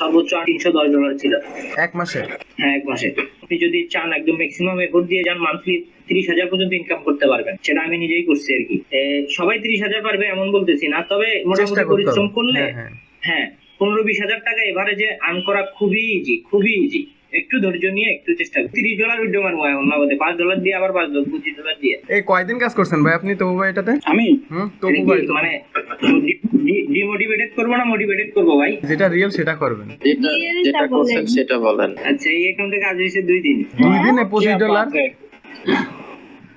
সর্বোচ্চ তিনশো দশ ডলার ছিল। এক মাসে? হ্যাঁ এক মাসে। আপনি যদি চান একদম ম্যাক্সিমাম এফোর্ট দিয়ে যান মান্থলি তিরিশ হাজার পর্যন্ত ইনকাম করতে পারবেন। সেটা আমি নিজেই করছি আর কি। সবাই তিরিশ হাজার পারবে এমন বলতেছি না তবে মোটামুটি পরিশ্রম করলে হ্যাঁ হ্যাঁ। হ্যাঁ পনেরো বিশ হাজার টাকা এভারেজে আর্ন করা খুবই ইজি খুবই ইজি একটু ধৈর্য নিয়ে একটু চেষ্টা করি তিরিশ ডলার উইড্রো মারবো এখন নগদে পাঁচ ডলার দিয়ে আবার পাঁচ ডলার পঁচিশ ডলার দিয়ে। এই কয়দিন কাজ করছেন ভাই আপনি তবু ভাই এটাতে? আমি? তবু ভাই মানে ডিমোটিভেটেড করব না মোটিভেটেড করব ভাই? যেটা রিয়েল সেটা করবেন। যেটা যেটা করছেন সেটা বলেন। আচ্ছা এই অ্যাকাউন্টে কাজ হয়েছে দুই দিন। দুই দিনে পঁচিশ ডলার আছে?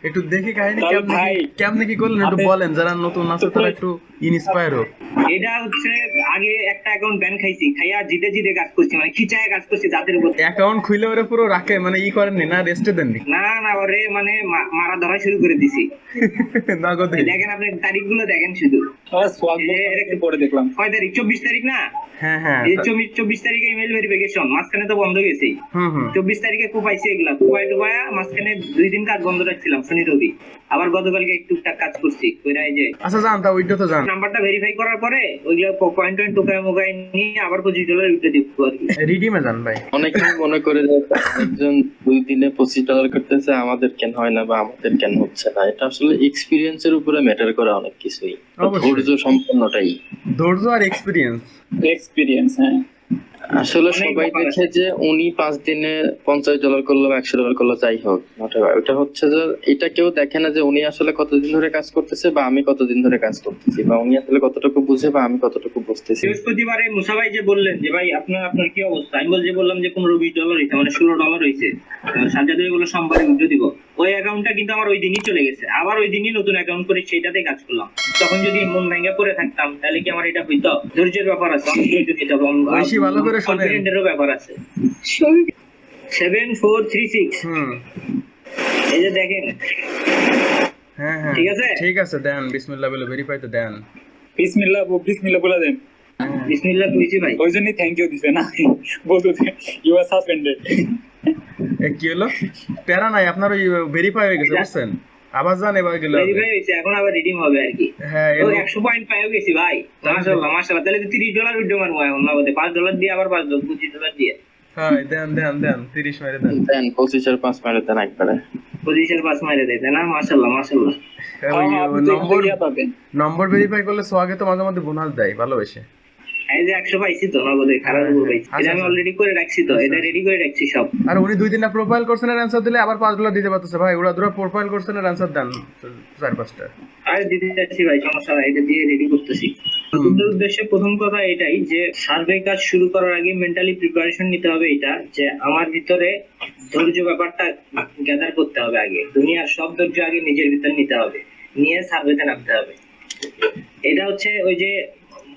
একটু দেখি কাহিনী কেমনে কি- কেমনে কি করলেন? একটু বলেন যারা নতুন আছে তারা একটু ইন্সপায়ার হোক। এটা হচ্ছে আগে একটা অ্যাকাউন্ট ব্যান খাইছি খাইয়া জিতে জিতে কাজ করছি মানে খিচায় কাজ করছি যাদের উপর। অ্যাকাউন্ট খুলে ওরে পুরো রাখে মানে ই করেননি না রেস্টে দেননি না? না ওরে মানে মারা ধরা শুরু করে দিছি। নগদে দেখেন আপনি তারিখগুলো দেখেন শুধু। পরে দেখলাম। কয় তারিখ? চব্বিশ তারিখ না? হ্যাঁ হ্যাঁ। চব্বিশ চব্বিশ তারিখে ইমেল ভেরিফিকেশন মাঝখানে তো বন্ধ গেছে হুম হুম। চব্বিশ তারিখে কুপাইছি এগুলা কুপাই টুপায়া মাঝখানে দুই দিন কাজ বন্ধ রাখছিলাম শনি রবি। আবার গতকালকে একটু কাজ করছি কইরা এই যে আচ্ছা জান তা ওইটা তো জান নাম্বারটা ভেরিফাই করার পরে ওইগুলো পয়েন্ট পয়েন্ট টোকায় মোকায় নিয়ে আবার পঁচিশ ডলার উঠে দিব আর কি। রিডিমে যান ভাই। মনে করে যে একজন দুই দিনে পঁচিশ ডলার করতেছে আমাদের কেন হয় না বা আমাদের কেন হচ্ছে না? এটা আসলে এক্সপিরিয়েন্সের উপরে ম্যাটার করে অনেক কিছুই। ধৈর্য সম্পূর্ণটাই ধৈর্য আর এক্সপিরিয়েন্স এক্সপিরিয়েন্স হ্যাঁ। আসলে সবাই দেখে যে উনি পাঁচ দিনে পঞ্চাশ ডলার করল একশো ডলার করল যাই হোক ওটা হচ্ছে যে এটা কেউ দেখে না যে উনি আসলে কতদিন ধরে কাজ করতেছে বা আমি কতদিন ধরে কাজ করতেছি বা উনি আসলে কতটুকু বুঝে বা আমি কতটুকু বুঝতেছি। বৃহস্পতিবারে মুসা ভাই যে বললেন যে ভাই আপনার আপনার কি অবস্থা? আমি বলছি বললাম যে পনেরো বিশ ডলার হয়েছে মানে ষোলো ডলার হয়েছে। সাজ্জাদ ভাই বলল সোমবারে উঠে দিব। ওই অ্যাকাউন্টটা কিন্তু আমার ওই দিনই চলে গেছে। আবার ওই দিনই নতুন অ্যাকাউন্ট করে সেইটাতে কাজ করলাম। তখন যদি মন ভেঙে পড়ে থাকতাম তাহলে কি আমার এটা হইতো? ধৈর্যের ব্যাপার আছে ঐশী ভালো করে শোনেন। কনফিডেন্টেরও ব্যাপার আছে। সেভেন ফোর থ্রি সিক্স হুম। এই যে দেখেন। হ্যাঁ হ্যাঁ। ঠিক আছে? ঠিক আছে দেন। বিসমিল্লাহ বলে ভেরিফাই তো দেন। বিসমিল্লাহ বিসমিল্লাহ বলে দেন। বিসমিল্লাহ কইছি ভাই। ওই জন্যই থ্যাংক ইউ দিছে না? বলতো ইউ আর সাসপেন্ডেড কি হলো? প্যারা নাই আপনার ওই ভেরিফাই হয়ে গেছে বুঝছেন? আবার যান এবার গেলে ভেরিফাই হয়েছে এখন আবার রিডিম হবে আর কি। হ্যাঁ ও এলো। একশো পয়েন্ট পাইও গেছি ভাই। মাশাল্লাহ মাশাল্লাহ তাহলে তো তিরিশ ডলার উঠে মারবো এখন নগদে পাঁচ ডলার দিয়ে আবার পাঁচ ডলার পঁচিশ ডলার দিয়ে। হ্যাঁ দেন দেন দেন তিরিশ মেরে দেন। দেন পঁচিশ আর পাঁচ মিনিট দেন একবারে। পঁচিশের পাঁচ মাইরে দেয় তাই না? মাশাল্লাহ মাশাল্লাহ ওই নম্বর নম্বর ভেরিফাই করলে সোয়াগে তো মাঝে মধ্যে বোনাস দেয় ভালোবেসে। এই যে একশো পাইছি তো নগদে খারাপ উপর পাইছি। আচ্ছা, এটা আমি আচ্ছা। অলরেডি করে রাখছি তো এটা রেডি করে রাখছি সব। আর উনি দুই দিনটা প্রোফাইল করছেন আর অ্যান্সার দিলে আবার পাঁচ ডলার দিতে পারতেছে। ভাই ওরা দুটো প্রোফাইল করছেন আর অ্যান্সার দেন চার পাঁচটা। আর দিতে যাচ্ছি ভাই সমস্যা নাই এটা দিয়ে রেডি করতেছি। উদ্দেশ্যে প্রথম কথা এটাই যে সার্ভে কাজ শুরু করার আগে মেন্টালি প্রিপারেশন নিতে হবে এটা যে আমার ভিতরে ধৈর্য ব্যাপারটা গ্যাদার করতে হবে আগে। দুনিয়ার সব ধৈর্য আগে নিজের ভিতর নিতে হবে নিয়ে সার্ভেতে নামতে হবে। এটা হচ্ছে ওই যে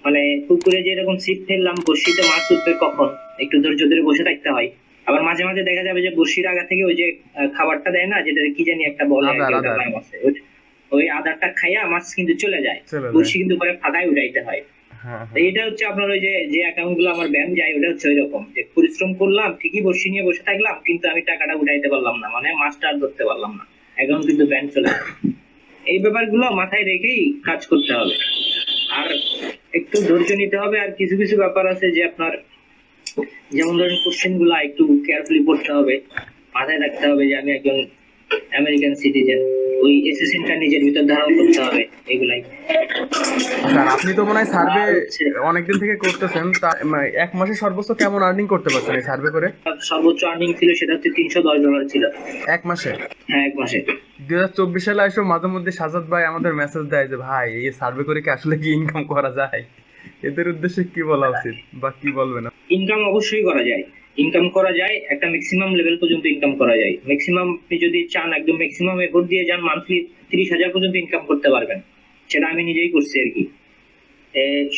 মানে পুকুরে যে এরকম ছিপ ফেললাম বড়শিতে মাছ উঠবে কখন? একটু ধৈর্য ধরে বসে থাকতে হয়। আবার মাঝে মাঝে দেখা যাবে যে বড়শির আগা থেকে ওই যে খাবারটা দেয় না যেটা কি জানি একটা বলে। ওই- আদারটা খাইয়া মাছ কিন্তু চলে যায়। বড়শি কিন্তু পরে ফাঁকায় উঠাইতে হয়। হ্যাঁ তো এটা হচ্ছে আপনার ওই যে যে অ্যাকাউন্টগুলো আমার ব্যায়াম যায় ওটা হচ্ছে ওই রকম যে পরিশ্রম করলাম ঠিকই বসে নিয়ে বসে থাকলাম কিন্তু আমি টাকাটা উঠাইতে পারলাম না। মানে মাছটা আর ধরতে পারলাম না। অ্যাকাউন্ট কিন্তু ব্যান চলে। যায়। এই ব্যাপারগুলো মাথায় রেখেই কাজ করতে হবে। আর একটু ধৈর্য নিতে হবে। আর কিছু কিছু ব্যাপার আছে যে আপনার, যেমন ধরেন কোশ্চেনগুলা একটু কেয়ারফুলি পড়তে হবে। মাথায় রাখতে হবে যে আমি একজন আমেরিকান সিটিজেন ওই এসেসিনটা নিজের ভিতর ধারণ করতে হবে, এগুলাই। স্যার আপনি তো মনে হয় সার্ভে অনেকদিন থেকে করতেছেন তা মানে এক মাসে সর্বোচ্চ কেমন আর্নিং করতে পারছেন এই সার্ভে করে? সর্বোচ্চ আর্নিং ছিল সেটা হচ্ছে তিনশো দশ ডলার ছিল। এক মাসে? হ্যাঁ এক মাসে। দুই হাজার চব্বিশ সালে এসব মাঝে মধ্যে সাজাদ ভাই আমাদের মেসেজ দেয় যে ভাই এই সার্ভে করে কি আসলে কি ইনকাম করা যায়? এদের উদ্দেশ্যে কি বলা উচিত বা কি বলবেন ইনকাম অবশ্যই করা যায়। ইনকাম করা যায় একটা ম্যাক্সিমাম লেভেল পর্যন্ত ইনকাম করা যায়। ম্যাক্সিমাম আপনি যদি চান একদম ম্যাক্সিমাম এফোর্ট দিয়ে যান মান্থলি তিরিশ হাজার পর্যন্ত ইনকাম করতে পারবেন। সেটা আমি নিজেই করছি আর কি।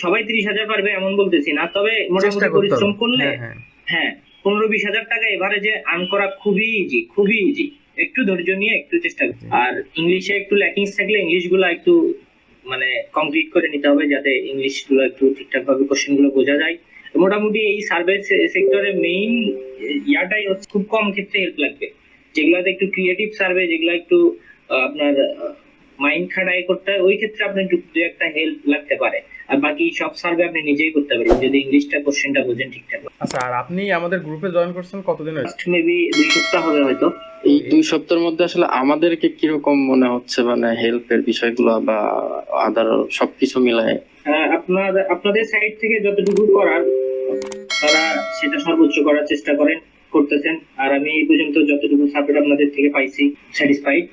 সবাই তিরিশ হাজার পারবে এমন বলতেছি না তবে মোটামুটি পরিশ্রম করলে হ্যাঁ হ্যাঁ। হ্যাঁ পনেরো বিশ হাজার টাকা এভারেজে আর্ন করা খুবই ইজি খুবই ইজি একটু ধৈর্য নিয়ে একটু চেষ্টা করতে আর ইংলিশে একটু ল্যাকিংস থাকলে ইংলিশগুলো একটু মানে কমপ্লিট করে নিতে হবে যাতে ইংলিশগুলো একটু ঠিকঠাক ভাবে কোশ্চেনগুলো বোঝা যায়। মোটামুটি এই সার্ভে সেক্টরে মেইন ইয়াটাই হচ্ছে খুব কম ক্ষেত্রে হেল্প লাগবে। যেগুলোতে একটু ক্রিয়েটিভ সার্ভে যেগুলো একটু আপনার মাইন্ড খাটাই করতে হয় ওই ক্ষেত্রে একটু দু একটা হেল্প লাগতে পারে। আর বাকি সব সার্ভে আপনি নিজেই করতে পারেন যদি ইংলিশটা কোশ্চেনটা বোঝেন ঠিকঠাক আচ্ছা আর আপনি আমাদের গ্রুপে জয়েন করছেন কতদিন হয়েছে? মেবি দুই সপ্তাহ হবে হয়তো। এই দুই সপ্তাহের মধ্যে আসলে আমাদেরকে কীরকম মনে হচ্ছে মানে হেল্পের বিষয়গুলো বা আদার সবকিছু মিলায়? আহ, আপনার আপনাদের সাইড থেকে যতটুকু করার তারা সেটা সর্বোচ্চ করার চেষ্টা করেন করতেছেন। আর আমি এই পর্যন্ত যতটুকু সাপোর্ট আপনাদের থেকে পাইছি স্যাটিসফাইড